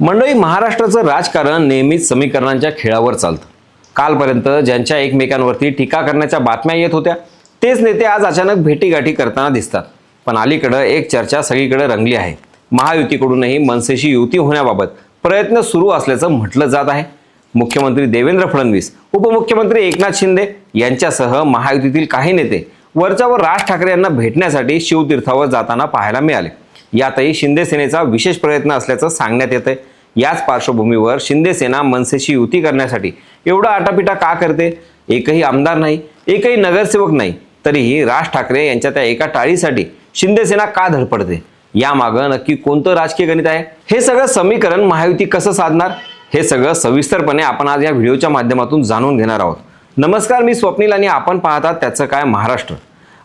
मंडळी महाराष्ट्राचं राजकारण नेहमीच समीकरणांच्या खेळावर चालतं. कालपर्यंत ज्यांच्या एकमेकांवरती टीका करण्याच्या बातम्या येत होत्या तेच नेते आज अचानक भेटीगाठी करताना दिसतात. पण अलीकडं एक चर्चा सगळीकडे रंगली आहे. महायुतीकडूनही मनसेशी युती होण्याबाबत प्रयत्न सुरू असल्याचं म्हटलं जात आहे. मुख्यमंत्री देवेंद्र फडणवीस उपमुख्यमंत्री एकनाथ शिंदे यांच्यासह महायुतीतील काही नेते वरच्यावर राज ठाकरे यांना भेटण्यासाठी शिवतीर्थावर जाताना पाहायला मिळाले. यातही शिंदे सेनेचा विशेष प्रयत्न असल्याचं सांगण्यात येतंय. याच पार्श्वभूमीवर शिंदे सेना मनसेशी युती करण्यासाठी एवढा आटापिटा का करते? एकही आमदार नाही एकही नगरसेवक नाही तरीही राज ठाकरे यांच्या त्या एका टाळीसाठी शिंदेसेना का धडपडते? यामागं नक्की कोणतं राजकीय गणित आहे? हे सगळं समीकरण महायुती कसं साधणार? हे सगळं सविस्तरपणे आपण आज या व्हिडिओच्या माध्यमातून जाणून घेणार आहोत. नमस्कार मी स्वप्नील आणि आपण पाहतात त्याचं काय महाराष्ट्र.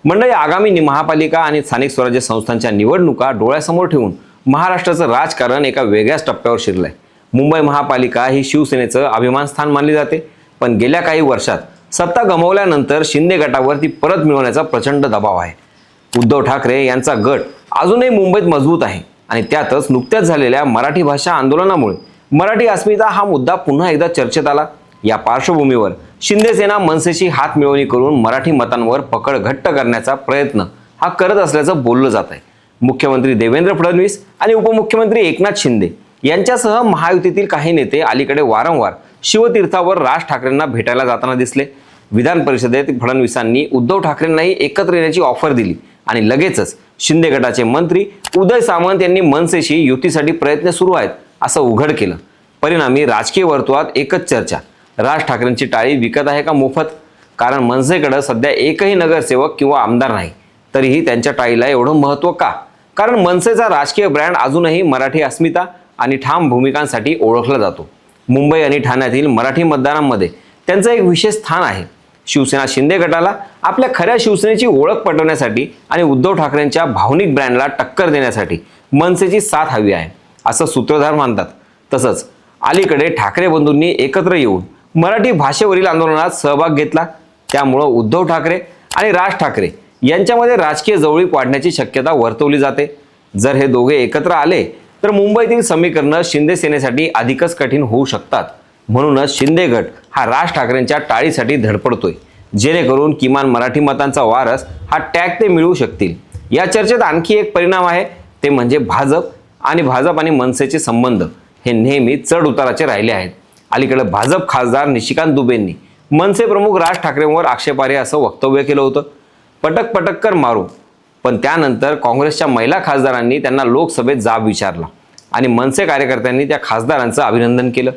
मंडळी आगामी नि- महापालिका आणि स्थानिक स्वराज्य संस्थांच्या निवडणुका डोळ्यासमोर ठेवून महाराष्ट्राचं राजकारण एका वेगळ्याच टप्प्यावर शिरलंय. मुंबई महापालिका ही शिवसेनेचं अभिमान स्थान मानली जाते. पण गेल्या काही वर्षात सत्ता गमावल्यानंतर शिंदे गटावर ती परत मिळवण्याचा प्रचंड दबाव आहे. उद्धव ठाकरे यांचा गट अजूनही मुंबईत मजबूत आहे आणि त्यातच नुकत्याच झालेल्या मराठी भाषा आंदोलनामुळे मराठी अस्मिता हा मुद्दा पुन्हा एकदा चर्चेत आला. या पार्श्वभूमीवर शिंदे सेना मनसेशी हात मिळवणी करून मराठी मतांवर पकड घट्ट करण्याचा प्रयत्न हा करत असल्याचं बोललं जात आहे मुख्यमंत्री देवेंद्र फडणवीस आणि उपमुख्यमंत्री एकनाथ शिंदे यांच्यासह महायुतीतील काही नेते अलीकडे वारंवार शिवतीर्थावर राज ठाकरेंना भेटायला जाताना दिसले. विधान परिषदेत फडणवीसांनी उद्धव ठाकरेंनाही एकत्र येण्याची ऑफर दिली आणि लगेचच शिंदे गटाचे मंत्री उदय सामंत यांनी मनसेशी युतीसाठी प्रयत्न सुरू आहेत असं उघड केलं. परिणामी राजकीय वर्तुळात एकच चर्चा राज ठाकरेंची टाळी विकत आहे का मोफत? कारण मनसेकडं सध्या एकही नगरसेवक किंवा आमदार नाही. तरीही त्यांच्या टाळीला एवढं महत्त्व का? कारण मनसेचा राजकीय ब्रँड अजूनही मराठी अस्मिता आणि ठाम भूमिकांसाठी ओळखला जातो. मुंबई आणि ठाण्यातील मराठी मतदारांमध्ये त्यांचं एक विशेष स्थान आहे. शिवसेना शिंदे गटाला आपल्या खऱ्या शिवसेनेची ओळख पटवण्यासाठी आणि उद्धव ठाकरेंच्या भावनिक ब्रँडला टक्कर देण्यासाठी मनसेची साथ हवी आहे असं सूत्रधार मानतात. तसंच अलीकडे ठाकरे बंधूंनी एकत्र येऊन मराठी भाषेवरील आंदोलनात सहभाग घेतला. त्यामुळं उद्धव ठाकरे आणि राज ठाकरे यांच्यामध्ये राजकीय जवळीक वाढण्याची शक्यता वर्तवली जाते. जर हे दोघे एकत्र आले तर मुंबईतील समीकरणं शिंदे सेनेसाठी अधिकच कठीण होऊ शकतात. म्हणूनच शिंदे गट हा राज ठाकरेंच्या टाळीसाठी धडपडतोय. जेणेकरून किमान मराठी मतांचा वारस हा टॅग ते मिळवू शकतील. या चर्चेत आणखी एक परिणाम आहे. ते म्हणजे भाजप आणि भाजप आणि मनसेचे संबंध. हे नेहमी चढ उताराचे राहिले आहेत. अलीकडे भाजप खासदार निशिकांत दुबेंनी मनसे प्रमुख राज ठाकरेंवर आक्षेपार्ह असं वक्तव्य केलं होतं. पटक पटक कर मारू. पण त्यानंतर काँग्रेसच्या महिला खासदारांनी त्यांना लोकसभेत जाब विचारला आणि मनसे कार्यकर्त्यांनी त्या खासदारांचं अभिनंदन केलं.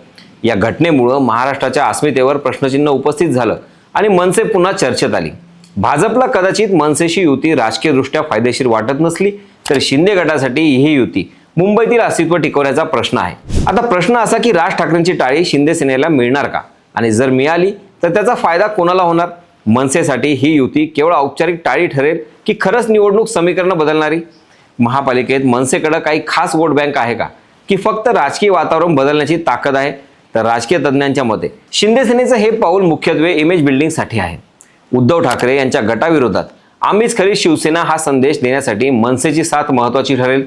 या घटनेमुळं महाराष्ट्राच्या अस्मितेवर प्रश्नचिन्ह उपस्थित झालं आणि मनसे पुन्हा चर्चेत आली. भाजपला कदाचित मनसेशी युती राजकीयदृष्ट्या फायदेशीर वाटत नसली तर शिंदे गटासाठी ही युती. मुंबईतील अस्तित्व टिकवण्याचा प्रश्न आहे. आता प्रश्न असा की राज ठाकरेंची टाळी शिंदे सेनेला मिळणार का? आणि जर मिळाली तर त्याचा फायदा कोणाला होणार? मनसेसाठी ही युती केवळ औपचारिक टाळी ठरेल की खरंच निवडणूक समीकरणं बदलणारी? महापालिकेत मनसेकडं काही खास वोट बँक आहे का? की फक्त राजकीय वातावरण बदलण्याची ताकद आहे? तर राजकीय तज्ज्ञांच्या मते शिंदेसेनेचं हे पाऊल मुख्यत्वे इमेज बिल्डिंगसाठी आहे. उद्धव ठाकरे यांच्या गटाविरोधात आम्हीच खरी शिवसेना हा संदेश देण्यासाठी मनसेची साथ महत्त्वाची ठरेल.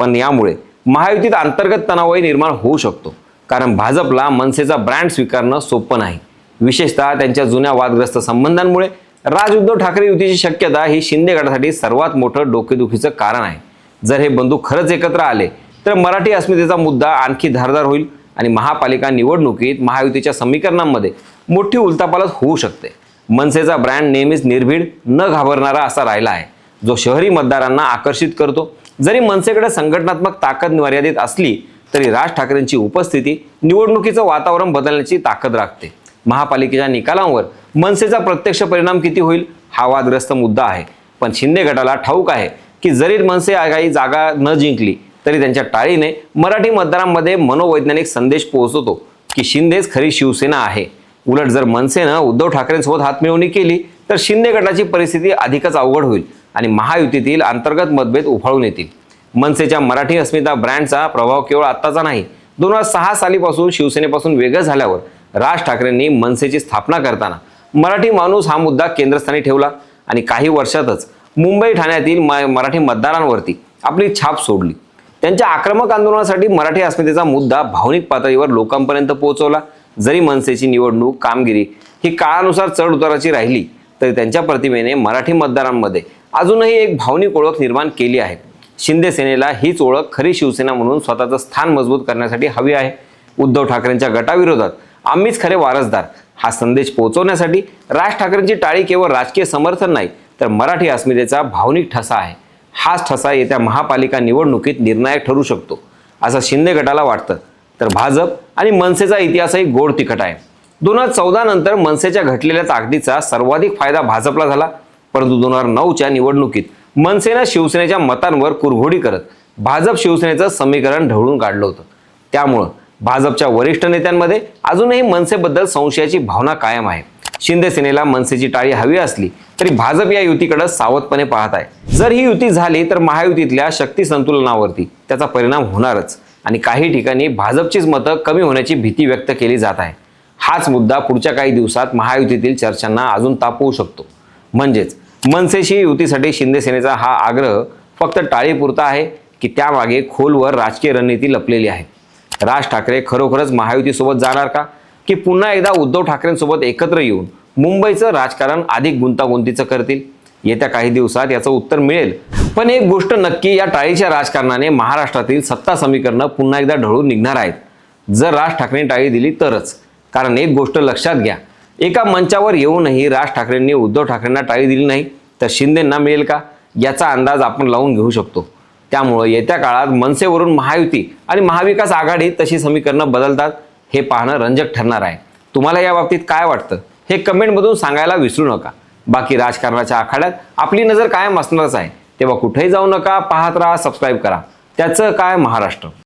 पण यामुळे महायुतीत अंतर्गत तणावही निर्माण होऊ शकतो. कारण भाजपला मनसेचा ब्रँड स्वीकारणं सोपं नाही. विशेषतः त्यांच्या जुन्या वादग्रस्त संबंधांमुळे राज उद्धव ठाकरे युतीची शक्यता ही शिंदे गटासाठी सर्वात मोठं डोकेदुखीचं कारण आहे. जर हे बंधू खरंच एकत्र आले तर मराठी अस्मितेचा मुद्दा आणखी धारदार होईल आणि महापालिका निवडणुकीत महायुतीच्या समीकरणांमध्ये मोठी उलतापालत होऊ शकते. मनसेचा ब्रँड नेहमीच निर्भीड न घाबरणारा असा राहिला आहे जो शहरी मतदारांना आकर्षित करतो जरी मनसेकडे संघटनात्मक ताकद मर्यादित असली तरी राज ठाकरेंची उपस्थिती निवडणुकीचं वातावरण बदलण्याची ताकद राखते. महापालिकेच्या निकालांवर मनसेचा प्रत्यक्ष परिणाम किती होईल हा वादग्रस्त मुद्दा आहे. पण शिंदे गटाला ठाऊक आहे की जरी मनसे काही जागा न जिंकली तरी त्यांच्या टाळीने मराठी मतदारांमध्ये मनोवैज्ञानिक संदेश पोहोचवतो की शिंदेच खरी शिवसेना आहे. उलट जर मनसेनं उद्धव ठाकरेंसोबत हातमिळवणी केली तर शिंदे गटाची परिस्थिती अधिकच अवघड होईल. आणि महायुतीतील अंतर्गत मतभेद उफाळून येतील. मनसेच्या मराठी अस्मिता ब्रँडचा प्रभाव केवळ आत्ताचा नाही दोन हजार सहा सालीपासून शिवसेनेपासून वेगळं झाल्यावर राज ठाकरेंनी मनसेची स्थापना करताना मराठी माणूस हा मुद्दा केंद्रस्थानी ठेवला आणि काही वर्षातच मुंबई ठाण्यातील म- मराठी मतदारांवरती आपली छाप सोडली. त्यांच्या आक्रमक आंदोलनासाठी मराठी अस्मितेचा मुद्दा भावनिक पातळीवर लोकांपर्यंत पोहोचवला. जरी मनसेची निवडणूक कामगिरी ही काळानुसार चढ उताराची राहिली तरी त्यांच्या प्रतिमेने मराठी मतदारांमध्ये अजूनही एक भावनिक ओळख निर्माण केली आहे. शिंदे सेनेला हीच ओळख खरी शिवसेना म्हणून स्वतःचं स्थान मजबूत करण्यासाठी हवी आहे. उद्धव ठाकरेंच्या गटाविरोधात आम्हीच खरे वारसदार. हा संदेश पोहोचवण्यासाठी राज ठाकरेंची टाळी केवळ राजकीय समर्थन नाही तर मराठी अस्मितेचा भावनिक ठसा आहे. हाच ठसा येत्या महापालिका निवडणुकीत निर्णायक ठरू शकतो असं शिंदे गटाला वाटतं. तर भाजप आणि मनसेचा इतिहासही गोड तिखट आहे. दोन हजार चौदा नंतर मनसेच्या घटलेल्या ताकदीचा सर्वाधिक फायदा भाजपला झाला. परंतु दोन हजार नऊच्या निवडणुकीत मनसेनं शिवसेनेच्या मतांवर कुरघोडी करत भाजप शिवसेनेचं समीकरण ढवळून काढलं होतं. त्यामुळं भाजपच्या वरिष्ठ नेत्यांमध्ये अजूनही मनसेबद्दल संशयाची भावना कायम आहे. शिंदे सेनेला मनसेची टाळी हवी असली तरी भाजप या युतीकडे सावधपणे पाहत आहे. जर ही युती झाली तर महायुतीतल्या शक्ती संतुलनावरती त्याचा परिणाम होणारच आणि काही ठिकाणी भाजपचीच मतं कमी होण्याची भीती व्यक्त केली जात आहे. हाच मुद्दा पुढच्या काही दिवसात महायुतीतील चर्चांना अजून तापवू शकतो. म्हणजेच मनसेशी युतीसाठी शिंदे सेनेचा हा आग्रह फक्त टाळीपुरता आहे की त्यामागे खोलवर राजकीय रणनीती लपलेली आहे. राज ठाकरे खरोखरच महायुतीसोबत जाणार का? की पुन्हा एकदा उद्धव ठाकरेंसोबत एकत्र येऊन मुंबईचं राजकारण अधिक गुंतागुंतीचं करतील? येत्या काही दिवसात याचं उत्तर मिळेल. पण एक गोष्ट नक्की या टाळीच्या राजकारणाने महाराष्ट्रातील सत्ता समीकरणं पुन्हा एकदा ढळून निघणार आहेत. जर राज ठाकरेंनी टाळी दिली तरच. कारण एक गोष्ट लक्षात घ्या एका मंचावर येऊनही राज ठाकरेंनी उद्धव ठाकरेंना टाळी दिली नाही तर शिंदेंना मिळेल का? याचा अंदाज आपण लावून घेऊ शकतो. त्यामुळं येत्या काळात मनसेवरून महायुती आणि महाविकास आघाडी तशी समीकरणं बदलतात हे पाहणं रंजक ठरणार आहे. तुम्हाला या बाबतीत काय वाटतं? हे कमेंटमधून सांगायला विसरू नका. बाकी राजकारणाच्या आखाड्यात आपली नजर कायम असणारच आहे. तेव्हा कुठेही जाऊ नका पाहत राहा सबस्क्राईब करा. त्याचं काय महाराष्ट्र?